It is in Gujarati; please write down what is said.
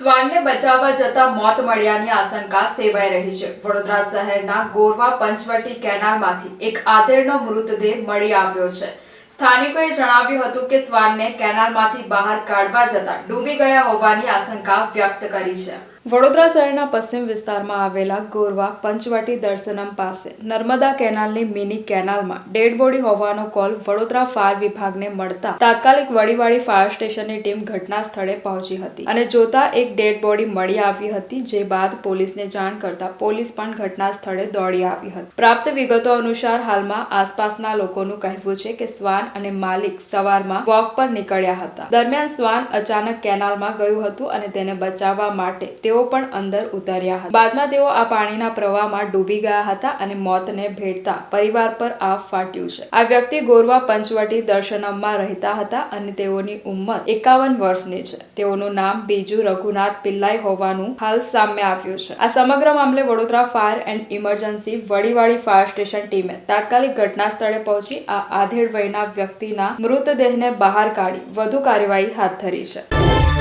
શ્વાનને બચાવવા જતા મોત મળ્યાની આશંકા સેવાઈ રહી છે. વડોદરા શહેરના ગોરવા પંચવટી કેનાલમાંથી એક આધેડનો મૃતદેહ મળી આવ્યો છે. સ્થાનિકોએ જણાવ્યું હતું કે શ્વાનને કેનાલમાંથી બહાર કાઢવા જતા ડૂબી ગયા હોવાની આશંકા વ્યક્ત કરી છે. વડોદરા શહેરના પશ્ચિમ વિસ્તારમાં આવેલા ગોરવા પંચવટી દર્શનમ પાસે નર્મદા કેનાલની મિની કેનાલમાં ડેડ બોડી હોવાનો કોલ વડોદરા ફાયર વિભાગને મળતા તાત્કાલિક વડીવાડી ફાયર સ્ટેશનની ટીમ ઘટના સ્થળે પહોંચી હતી અને જોતા એક ડેડ બોડી મળી આવી હતી, જે બાદ પોલીસને જાણ કરતા પોલીસ પણ ઘટના સ્થળે દોડી આવી હતી. પ્રાપ્ત વિગતો અનુસાર હાલમાં આસપાસના લોકોનું કહેવું છે કે શ્વાન અને માલિક સવારમાં વોક પર નીકળ્યા હતા. દરમિયાન શ્વાન અચાનક કેનાલમાં ગયું હતું અને તેને બચાવવા માટે તેઓ પણ અંદર ઉતર્યા હતા. બાદમાં તેઓ આ પાણીના પ્રવાહમાં ડૂબી ગયા હતા અને મોતને ભેટતા પરિવાર પર આફ ફાટ્યું છે. આ વ્યક્તિ ગોરવા પંચવટી દર્શનમમાં રહેતા હતા અને તેઓની ઉંમર એકાવન વર્ષની છે. તેઓનું નામ બીજુ રઘુનાથ પિલ્લાઈ હોવાનું હાલ સામે આવ્યું છે. આ સમગ્ર મામલે Vadodara fire and emergency Vadiwadi fire station ટીમે તાત્કાલિક ઘટના સ્થળે પહોંચી આ આધેડ વયના વ્યક્તિના મૃતદેહને બહાર કાઢી વધુ કાર્યવાહી હાથ ધરી છે.